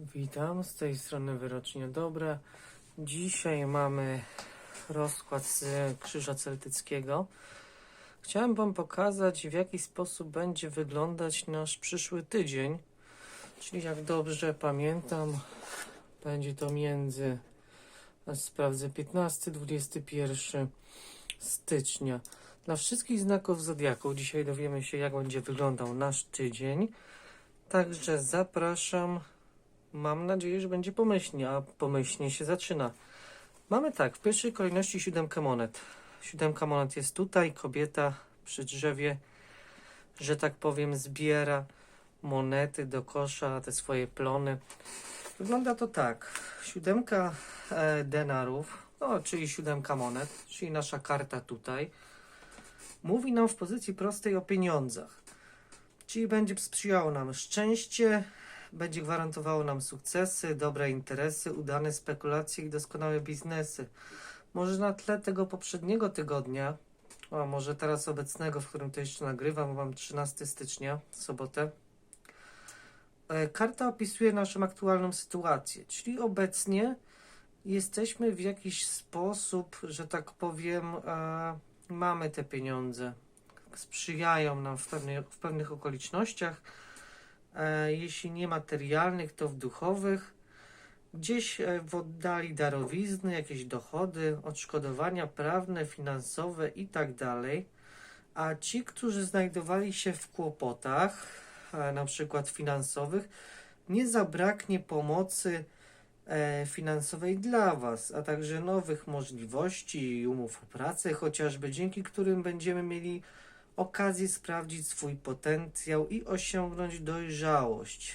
Witam, z tej strony Wyrocznie Dobre. Dzisiaj mamy rozkład z Krzyża Celtyckiego. Chciałem Wam pokazać, w jaki sposób będzie wyglądać nasz przyszły tydzień. Czyli, jak dobrze pamiętam, będzie to między, sprawdzę, 15-21 stycznia. Dla wszystkich znaków zodiaku dzisiaj dowiemy się, jak będzie wyglądał nasz tydzień. Także zapraszam. Mam nadzieję, że będzie pomyślnie, a pomyślnie się zaczyna. Mamy tak, w pierwszej kolejności siódemkę monet. Siódemka monet jest tutaj, kobieta przy drzewie, że tak powiem, zbiera monety do kosza, te swoje plony. Wygląda to tak. Siódemka e, denarów, no, czyli siódemka monet, czyli nasza karta tutaj, mówi nam w pozycji prostej o pieniądzach. Czyli będzie sprzyjało nam szczęście, będzie gwarantowało nam sukcesy, dobre interesy, udane spekulacje i doskonałe biznesy. Może na tle tego poprzedniego tygodnia, a może teraz obecnego, w którym to jeszcze nagrywam, mam 13 stycznia, sobotę. e, Karta opisuje naszą aktualną sytuację, czyli obecnie jesteśmy w jakiś sposób, że tak powiem, e, mamy te pieniądze, sprzyjają nam w, pewnej, w pewnych okolicznościach jeśli nie materialnych, to w duchowych. Gdzieś e, w oddali darowizny, jakieś dochody, odszkodowania prawne, finansowe i tak. A ci, którzy znajdowali się w kłopotach, e, na przykład finansowych, nie zabraknie pomocy e, finansowej dla Was, a także nowych możliwości i umów o pracę, chociażby dzięki którym będziemy mieli okazję sprawdzić swój potencjał i osiągnąć dojrzałość.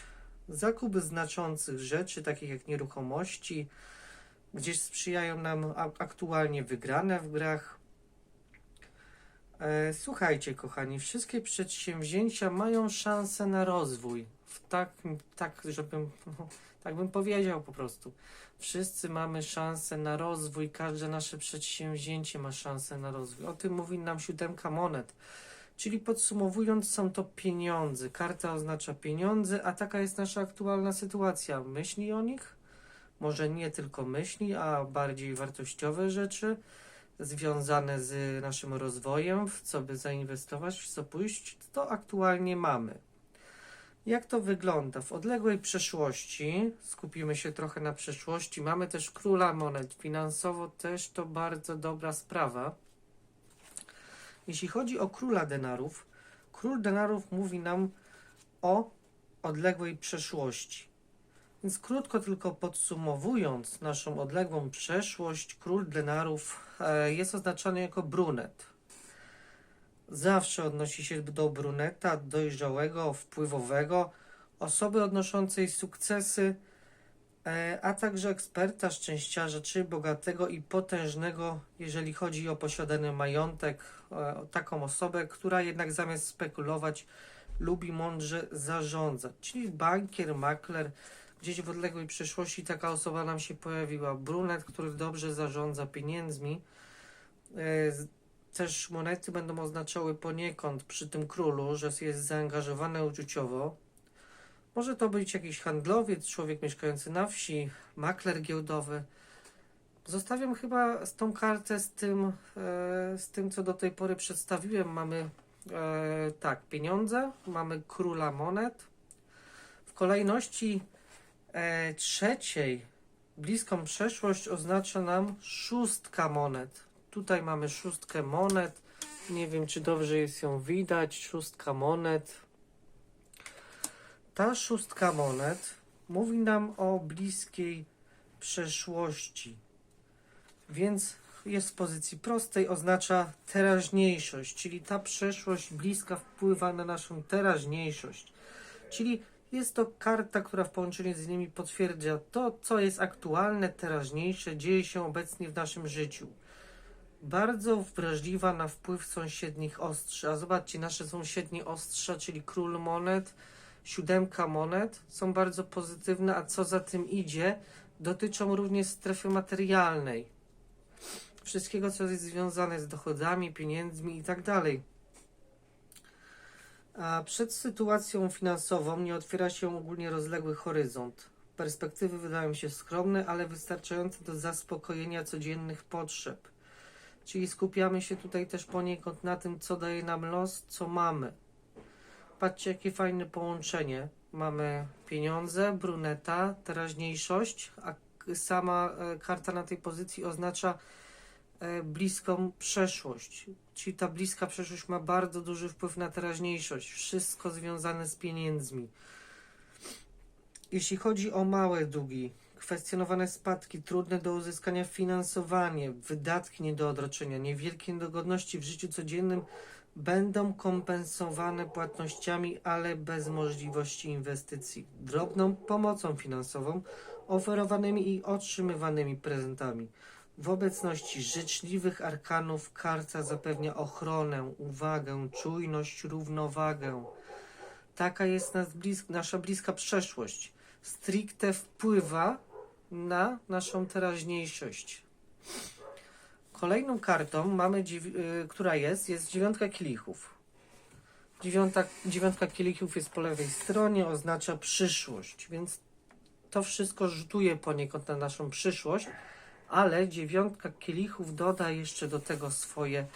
Zakup znaczących rzeczy, takich jak nieruchomości, gdzieś sprzyjają nam aktualnie wygrane w grach. E, słuchajcie, kochani, wszystkie przedsięwzięcia mają szansę na rozwój. Tak, tak, żebym, tak bym powiedział po prostu. Wszyscy mamy szansę na rozwój, każde nasze przedsięwzięcie ma szansę na rozwój. O tym mówi nam siódemka monet. Czyli podsumowując, są to pieniądze. Karta oznacza pieniądze, a taka jest nasza aktualna sytuacja. Myśli o nich? Może nie tylko myśli, a bardziej wartościowe rzeczy związane z naszym rozwojem, w co by zainwestować, w co pójść, to aktualnie mamy. Jak to wygląda? W odległej przeszłości, skupimy się trochę na przeszłości, mamy też króla monet. Finansowo też to bardzo dobra sprawa. Jeśli chodzi o króla denarów, król denarów mówi nam o odległej przeszłości. Więc krótko tylko podsumowując naszą odległą przeszłość, król denarów e, jest oznaczony jako brunet. Zawsze odnosi się do bruneta dojrzałego, wpływowego, osoby odnoszącej sukcesy, a także eksperta, szczęściarza, czy bogatego i potężnego, jeżeli chodzi o posiadany majątek, e, taką osobę, która jednak zamiast spekulować, lubi mądrze zarządzać. Czyli bankier, makler, gdzieś w odległej przyszłości taka osoba nam się pojawiła. Brunet, który dobrze zarządza pieniędzmi. E, Też monety będą oznaczały poniekąd przy tym królu, że jest zaangażowany uczuciowo. Może to być jakiś handlowiec, człowiek mieszkający na wsi, makler giełdowy. Zostawiam chyba tą kartę z tym, e, z tym, co do tej pory przedstawiłem. Mamy e, tak, pieniądze, mamy króla monet. W kolejności e, trzeciej, bliską przeszłość oznacza nam szóstka monet. Tutaj mamy szóstkę monet. Nie wiem, czy dobrze jest ją widać. Szóstka monet. Ta szóstka monet mówi nam o bliskiej przeszłości. Więc jest w pozycji prostej, oznacza teraźniejszość, czyli ta przeszłość bliska wpływa na naszą teraźniejszość. Czyli jest to karta, która w połączeniu z nimi potwierdza to, co jest aktualne, teraźniejsze, dzieje się obecnie w naszym życiu. Bardzo wrażliwa na wpływ sąsiednich ostrzy. A zobaczcie, nasze sąsiednie ostrza, czyli król monet, siódemka monet, są bardzo pozytywne, a co za tym idzie, dotyczą również strefy materialnej. Wszystkiego, co jest związane z dochodami, pieniędzmi i tak. A przed sytuacją finansową nie otwiera się ogólnie rozległy horyzont. Perspektywy wydają się skromne, ale wystarczające do zaspokojenia codziennych potrzeb. Czyli skupiamy się tutaj też poniekąd na tym, co daje nam los, co mamy. Patrzcie, jakie fajne połączenie. Mamy pieniądze, bruneta, teraźniejszość, a sama e, karta na tej pozycji oznacza e, bliską przeszłość. Czyli ta bliska przeszłość ma bardzo duży wpływ na teraźniejszość. Wszystko związane z pieniędzmi. Jeśli chodzi o małe długi, kwestionowane spadki, trudne do uzyskania finansowanie, wydatki nie do odroczenia, niewielkie niedogodności w życiu codziennym będą kompensowane płatnościami, ale bez możliwości inwestycji, drobną pomocą finansową, oferowanymi i otrzymywanymi prezentami. W obecności życzliwych arkanów karta zapewnia ochronę, uwagę, czujność, równowagę. Taka jest nas blisk, nasza bliska przeszłość. Stricte wpływa na naszą teraźniejszość. Kolejną kartą mamy, y, która jest, jest dziewiątka kielichów. Dziewiąta, dziewiątka kielichów jest po lewej stronie, oznacza przyszłość, więc to wszystko rzutuje poniekąd na naszą przyszłość, ale dziewiątka kielichów doda jeszcze do tego swoje,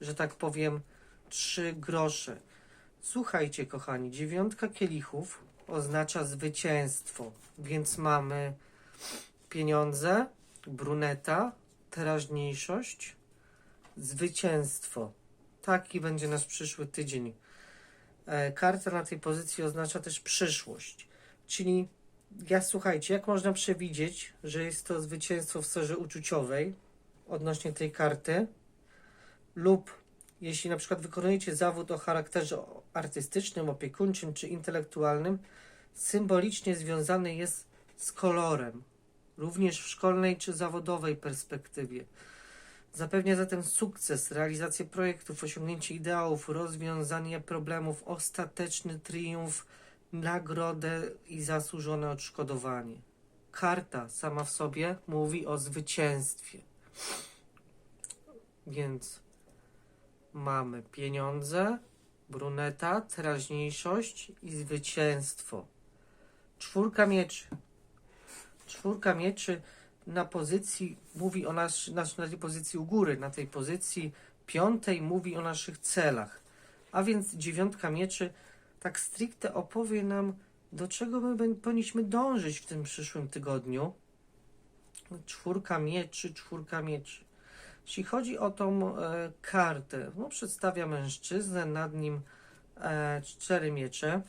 że tak powiem, trzy grosze. Słuchajcie, kochani, dziewiątka kielichów oznacza zwycięstwo, więc mamy pieniądze, bruneta, teraźniejszość, zwycięstwo. Taki będzie nasz przyszły tydzień. E, karta na tej pozycji oznacza też przyszłość, czyli ja słuchajcie, jak można przewidzieć, że jest to zwycięstwo w sferze uczuciowej odnośnie tej karty, lub jeśli na przykład wykonujecie zawód o charakterze artystycznym, opiekuńczym czy intelektualnym, symbolicznie związany jest z kolorem, również w szkolnej czy zawodowej perspektywie. Zapewnia zatem sukces, realizację projektów, osiągnięcie ideałów, rozwiązanie problemów, ostateczny triumf, nagrodę i zasłużone odszkodowanie. Karta sama w sobie mówi o zwycięstwie. Więc mamy pieniądze, bruneta, teraźniejszość i zwycięstwo. Czwórka mieczy. Czwórka mieczy na pozycji mówi o nas, na tej pozycji u góry, na tej pozycji piątej mówi o naszych celach. A więc dziewiątka mieczy tak stricte opowie nam, do czego my powinniśmy dążyć w tym przyszłym tygodniu. Czwórka mieczy, czwórka mieczy. Jeśli chodzi o tą e, kartę, no, przedstawia mężczyznę, nad nim e, cztery miecze.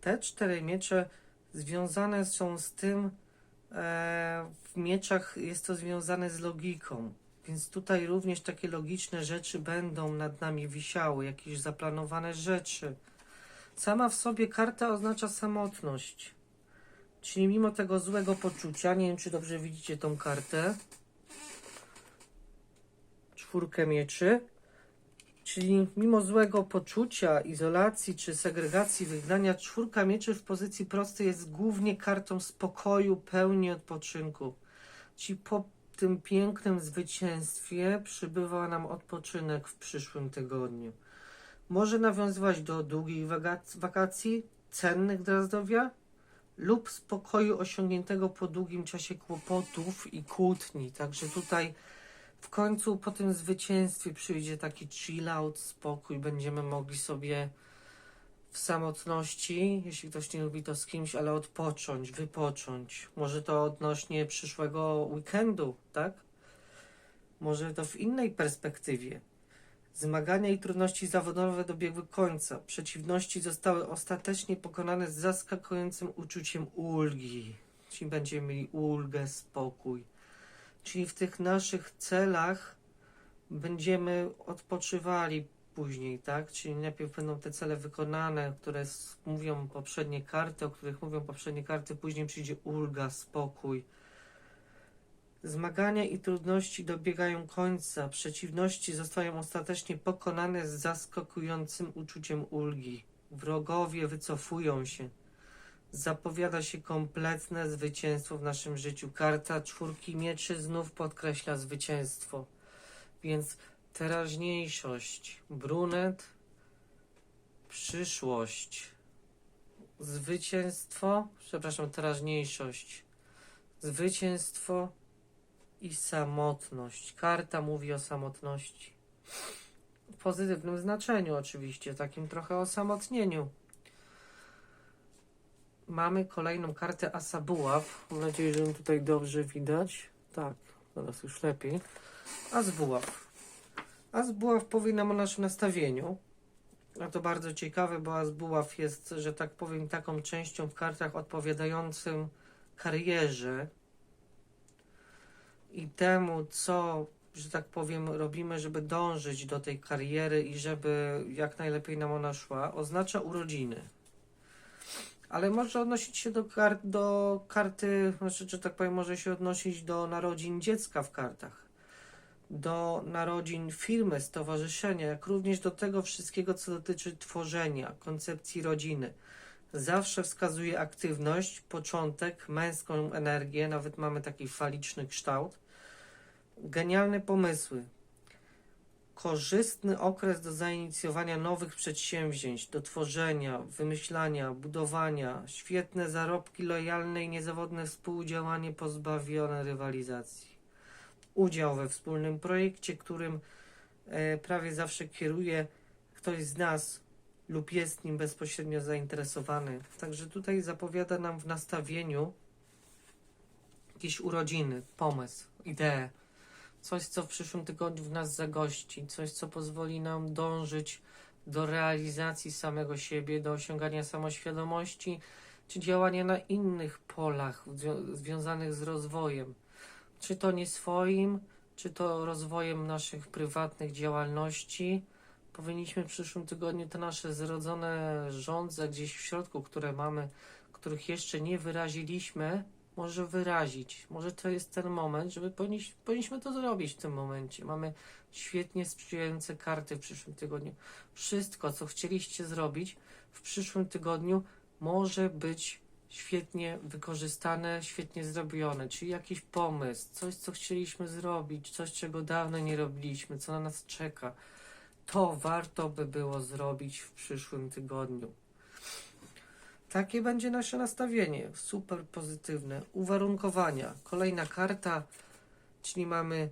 Te cztery miecze związane są z tym, e, w mieczach jest to związane z logiką, więc tutaj również takie logiczne rzeczy będą nad nami wisiały, jakieś zaplanowane rzeczy. Sama w sobie karta oznacza samotność. Czyli mimo tego złego poczucia, nie wiem czy dobrze widzicie tą kartę, czwórkę mieczy, czyli mimo złego poczucia, izolacji czy segregacji, wygnania, czwórka mieczy w pozycji prostej jest głównie kartą spokoju, pełni odpoczynku. Czyli po tym pięknym zwycięstwie przybywa nam odpoczynek w przyszłym tygodniu. Może nawiązywać do długich wakac- wakacji, cennych dla zdrowia, lub spokoju osiągniętego po długim czasie kłopotów i kłótni. Także tutaj w końcu po tym zwycięstwie przyjdzie taki chill out, spokój, będziemy mogli sobie w samotności, jeśli ktoś nie lubi to z kimś, ale odpocząć, wypocząć. Może to odnośnie przyszłego weekendu, tak? Może to w innej perspektywie. Zmagania i trudności zawodowe dobiegły końca. Przeciwności zostały ostatecznie pokonane z zaskakującym uczuciem ulgi. Czyli będziemy mieli ulgę, spokój. Czyli w tych naszych celach będziemy odpoczywali później, tak? Czyli najpierw będą te cele wykonane, które mówią poprzednie karty, o których mówią poprzednie karty, później przyjdzie ulga, spokój. Zmagania i trudności dobiegają końca, przeciwności zostają ostatecznie pokonane z zaskakującym uczuciem ulgi. Wrogowie wycofują się. Zapowiada się kompletne zwycięstwo w naszym życiu. Karta czwórki mieczy znów podkreśla zwycięstwo. Więc teraźniejszość, brunet, przyszłość, zwycięstwo, przepraszam, teraźniejszość, zwycięstwo i samotność. Karta mówi o samotności. W pozytywnym znaczeniu, oczywiście, takim trochę osamotnieniu. Mamy kolejną kartę Asa Buław. Mam nadzieję, że ją tutaj dobrze widać. Tak, teraz już lepiej. As Buław. As Buław powie nam o naszym nastawieniu. A to bardzo ciekawe, bo As Buław jest, że tak powiem, taką częścią w kartach odpowiadającym karierze i temu, co, że tak powiem, robimy, żeby dążyć do tej kariery i żeby jak najlepiej nam ona szła, oznacza urodziny. Ale może odnosić się do, kart, do karty, znaczy, że tak powiem, może się odnosić do narodzin dziecka w kartach, do narodzin firmy, stowarzyszenia, jak również do tego wszystkiego, co dotyczy tworzenia, koncepcji rodziny. Zawsze wskazuje aktywność, początek, męską energię, nawet mamy taki faliczny kształt. Genialne pomysły. Korzystny okres do zainicjowania nowych przedsięwzięć, do tworzenia, wymyślania, budowania, świetne zarobki, lojalne i niezawodne współdziałanie pozbawione rywalizacji. Udział we wspólnym projekcie, którym e, prawie zawsze kieruje ktoś z nas lub jest nim bezpośrednio zainteresowany. Także tutaj zapowiada nam w nastawieniu jakieś urodziny, pomysł, ideę coś, co w przyszłym tygodniu w nas zagości, coś, co pozwoli nam dążyć do realizacji samego siebie, do osiągania samoświadomości, czy działania na innych polach zwią- związanych z rozwojem. Czy to nie swoim, czy to rozwojem naszych prywatnych działalności. Powinniśmy w przyszłym tygodniu te nasze zrodzone żądze gdzieś w środku, które mamy, których jeszcze nie wyraziliśmy, może wyrazić. Może to jest ten moment, żeby powinniś, powinniśmy to zrobić w tym momencie. Mamy świetnie sprzyjające karty w przyszłym tygodniu. Wszystko, co chcieliście zrobić w przyszłym tygodniu, może być świetnie wykorzystane, świetnie zrobione. Czyli jakiś pomysł, coś, co chcieliśmy zrobić, coś, czego dawno nie robiliśmy, co na nas czeka. To warto by było zrobić w przyszłym tygodniu. Takie będzie nasze nastawienie. Super pozytywne. Uwarunkowania. Kolejna karta, czyli mamy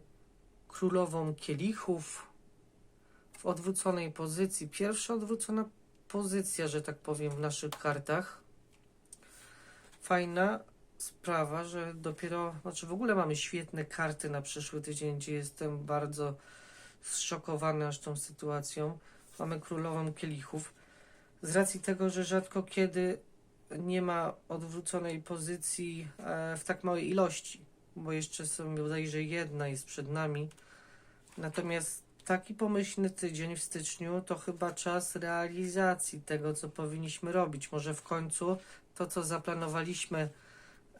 królową kielichów w odwróconej pozycji. Pierwsza odwrócona pozycja, że tak powiem, w naszych kartach. Fajna sprawa, że dopiero, znaczy w ogóle mamy świetne karty na przyszły tydzień, gdzie jestem bardzo zszokowany aż tą sytuacją. Mamy królową kielichów. Z racji tego, że rzadko kiedy nie ma odwróconej pozycji e, w tak małej ilości, bo jeszcze są bodajże jedna jest przed nami. Natomiast taki pomyślny tydzień w styczniu to chyba czas realizacji tego, co powinniśmy robić. Może w końcu to, co zaplanowaliśmy,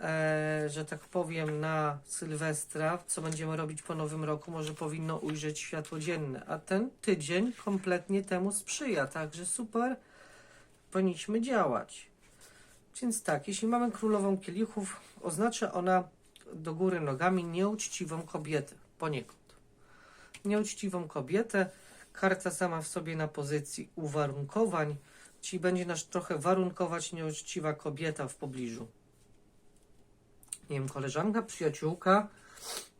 e, że tak powiem, na Sylwestra, co będziemy robić po nowym roku, może powinno ujrzeć światło dzienne. A ten tydzień kompletnie temu sprzyja, także super, powinniśmy działać. Więc tak, jeśli mamy królową kielichów, oznacza ona do góry nogami nieuczciwą kobietę, poniekąd. Nieuczciwą kobietę, karta sama w sobie na pozycji uwarunkowań, czyli będzie nas trochę warunkować nieuczciwa kobieta w pobliżu. Nie wiem, koleżanka, przyjaciółka,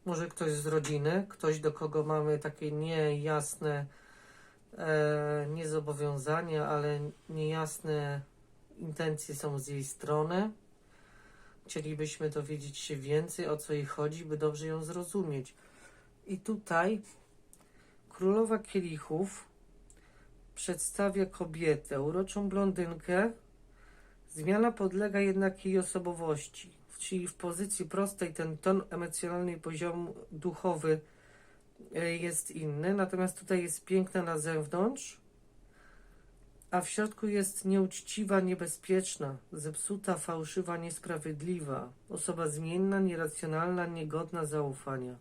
może ktoś z rodziny, ktoś do kogo mamy takie niejasne e, nie zobowiązania, ale niejasne intencje są z jej strony. Chcielibyśmy dowiedzieć się więcej, o co jej chodzi, by dobrze ją zrozumieć. I tutaj królowa kielichów przedstawia kobietę, uroczą blondynkę. Zmiana podlega jednak jej osobowości, czyli w pozycji prostej ten ton emocjonalny i poziom duchowy e, jest inny, natomiast tutaj jest piękna na zewnątrz, a w środku jest nieuczciwa, niebezpieczna, zepsuta, fałszywa, niesprawiedliwa, osoba zmienna, nieracjonalna, niegodna zaufania.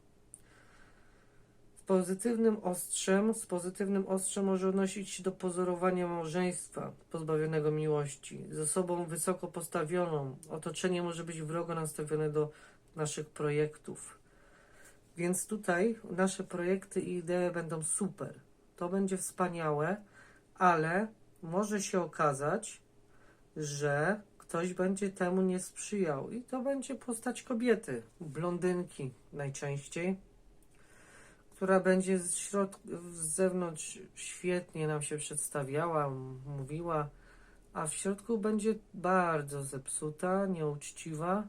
W pozytywnym ostrzem, z pozytywnym ostrzem może odnosić się do pozorowania małżeństwa pozbawionego miłości, z osobą wysoko postawioną. Otoczenie może być wrogo nastawione do naszych projektów. Więc tutaj nasze projekty i idee będą super. To będzie wspaniałe, ale może się okazać, że ktoś będzie temu nie sprzyjał i to będzie postać kobiety, blondynki najczęściej, która będzie z, środ- z zewnątrz świetnie nam się przedstawiała, mówiła, a w środku będzie bardzo zepsuta, nieuczciwa,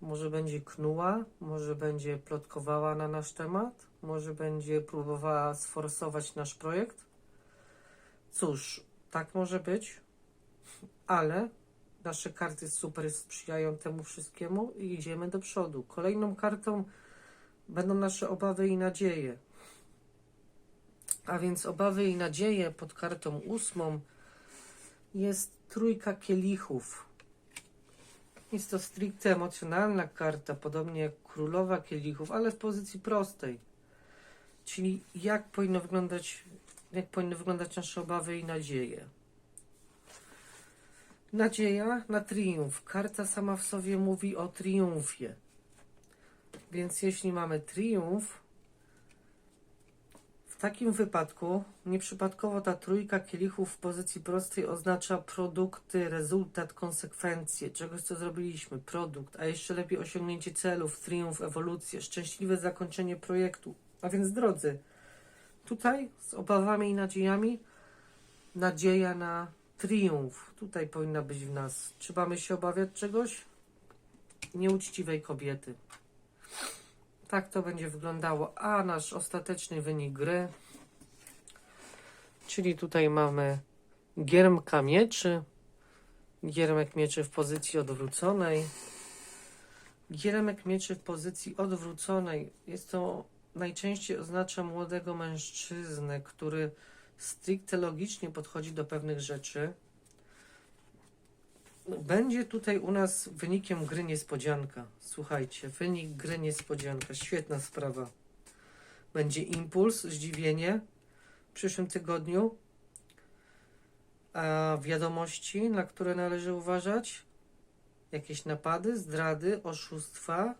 może będzie knuła, może będzie plotkowała na nasz temat, może będzie próbowała sforsować nasz projekt. Cóż, tak może być, ale nasze karty super sprzyjają temu wszystkiemu i idziemy do przodu. Kolejną kartą będą nasze obawy i nadzieje. A więc obawy i nadzieje pod kartą ósmą jest trójka kielichów. Jest to stricte emocjonalna karta, podobnie jak królowa kielichów, ale w pozycji prostej. Czyli jak powinno wyglądać, jak powinny wyglądać nasze obawy i nadzieje. Nadzieja na triumf. Karta sama w sobie mówi o triumfie. Więc jeśli mamy triumf, w takim wypadku nieprzypadkowo ta trójka kielichów w pozycji prostej oznacza produkty, rezultat, konsekwencje czegoś, co zrobiliśmy, produkt, a jeszcze lepiej osiągnięcie celów, triumf, ewolucję, szczęśliwe zakończenie projektu. A więc drodzy, tutaj z obawami i nadziejami nadzieja na triumf. Tutaj powinna być w nas. Czy mamy się obawiać czegoś? Nieuczciwej kobiety. Tak to będzie wyglądało. A nasz ostateczny wynik gry. Czyli tutaj mamy giermka mieczy. Giermek mieczy w pozycji odwróconej. Giermek mieczy w pozycji odwróconej. Jest to najczęściej oznacza młodego mężczyznę, który stricte logicznie podchodzi do pewnych rzeczy. Będzie tutaj u nas wynikiem gry niespodzianka. Słuchajcie, wynik gry niespodzianka. Świetna sprawa. Będzie impuls, zdziwienie w przyszłym tygodniu. A wiadomości, na które należy uważać? Jakieś napady, zdrady, oszustwa.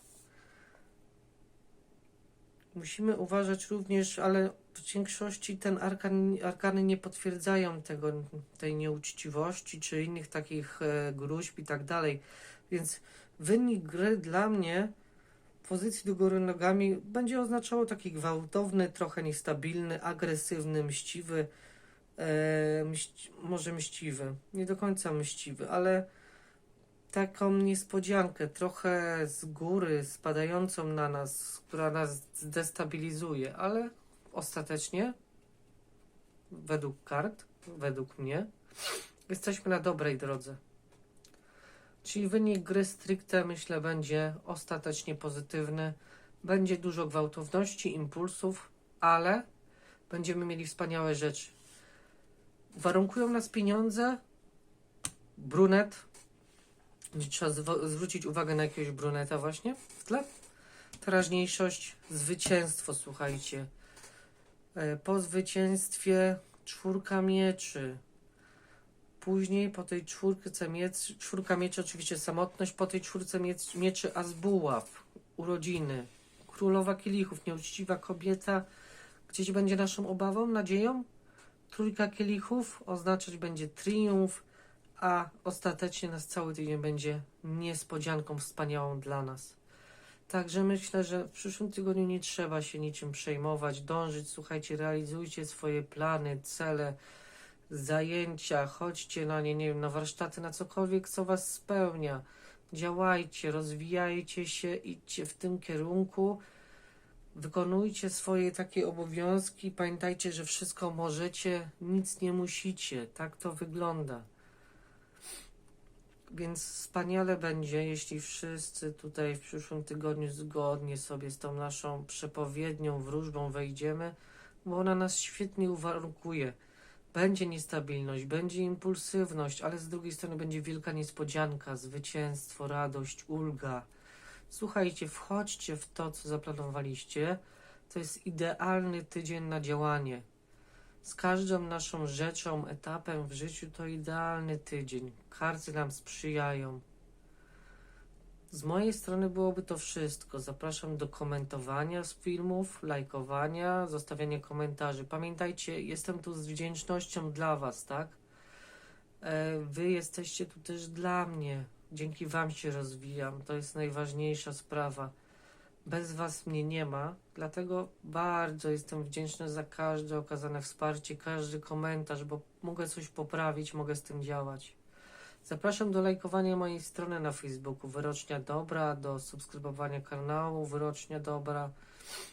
Musimy uważać również, ale w większości ten arkan, arkany nie potwierdzają tego, tej nieuczciwości czy innych takich e, gruźb i tak dalej. Więc wynik gry dla mnie pozycji do góry nogami będzie oznaczało taki gwałtowny, trochę niestabilny, agresywny, mściwy, e, mści, może mściwy, nie do końca mściwy, ale taką niespodziankę, trochę z góry spadającą na nas, która nas zdestabilizuje, ale ostatecznie, według kart, według mnie, jesteśmy na dobrej drodze. Czyli wynik gry stricte, myślę, będzie ostatecznie pozytywny. Będzie dużo gwałtowności, impulsów, ale będziemy mieli wspaniałe rzeczy. Warunkują nas pieniądze, brunet, trzeba zwrócić uwagę na jakiegoś bruneta właśnie w tle. Teraźniejszość, zwycięstwo, słuchajcie. E, Po zwycięstwie czwórka mieczy. Później po tej czwórce mieczy, czwórka mieczy oczywiście samotność, po tej czwórce miec, mieczy Azbuław, urodziny. Królowa kielichów, nieuczciwa kobieta. Gdzieś będzie naszą obawą, nadzieją? Trójka kielichów oznaczać będzie triumf, a ostatecznie nas cały tydzień będzie niespodzianką wspaniałą dla nas. Także myślę, że w przyszłym tygodniu nie trzeba się niczym przejmować, dążyć, słuchajcie, realizujcie swoje plany, cele, zajęcia, chodźcie na nie, nie wiem, na warsztaty, na cokolwiek, co was spełnia. Działajcie, rozwijajcie się, idźcie w tym kierunku, wykonujcie swoje takie obowiązki. Pamiętajcie, że wszystko możecie, nic nie musicie. Tak to wygląda. Więc wspaniale będzie, jeśli wszyscy tutaj w przyszłym tygodniu zgodnie sobie z tą naszą przepowiednią, wróżbą wejdziemy, bo ona nas świetnie uwarunkuje. Będzie niestabilność, będzie impulsywność, ale z drugiej strony będzie wielka niespodzianka, zwycięstwo, radość, ulga. Słuchajcie, wchodźcie w to, co zaplanowaliście. To jest idealny tydzień na działanie. Z każdą naszą rzeczą, etapem w życiu to idealny tydzień. Karty nam sprzyjają. Z mojej strony byłoby to wszystko. Zapraszam do komentowania z filmów, lajkowania, zostawiania komentarzy. Pamiętajcie, jestem tu z wdzięcznością dla Was, tak? E, Wy jesteście tu też dla mnie. Dzięki Wam się rozwijam. To jest najważniejsza sprawa. Bez Was mnie nie ma, dlatego bardzo jestem wdzięczny za każde okazane wsparcie, każdy komentarz, bo mogę coś poprawić, mogę z tym działać. Zapraszam do lajkowania mojej strony na Facebooku Wyrocznia Dobra, do subskrybowania kanału Wyrocznia Dobra,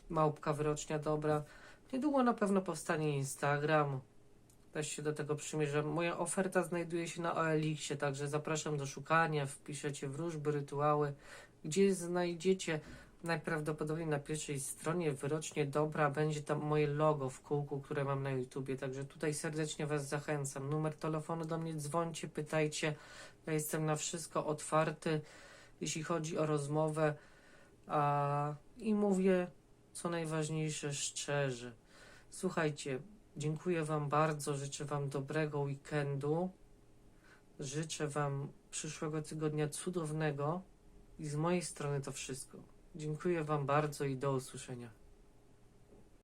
Małpka Wyrocznia Dobra. Niedługo na pewno powstanie Instagram. Też się do tego przymierzam. Moja oferta znajduje się na OLX-ie, także zapraszam do szukania. Wpiszecie wróżby, rytuały, gdzie znajdziecie najprawdopodobniej na pierwszej stronie wyrocznie dobra będzie tam moje logo w kółku, które mam na YouTubie. Także tutaj serdecznie Was zachęcam. Numer telefonu do mnie dzwońcie, pytajcie. Ja jestem na wszystko otwarty, jeśli chodzi o rozmowę. A, I mówię, co najważniejsze, szczerze. Słuchajcie, dziękuję Wam bardzo. Życzę Wam dobrego weekendu. Życzę Wam przyszłego tygodnia cudownego. I z mojej strony to wszystko. Dziękuję Wam bardzo i do usłyszenia.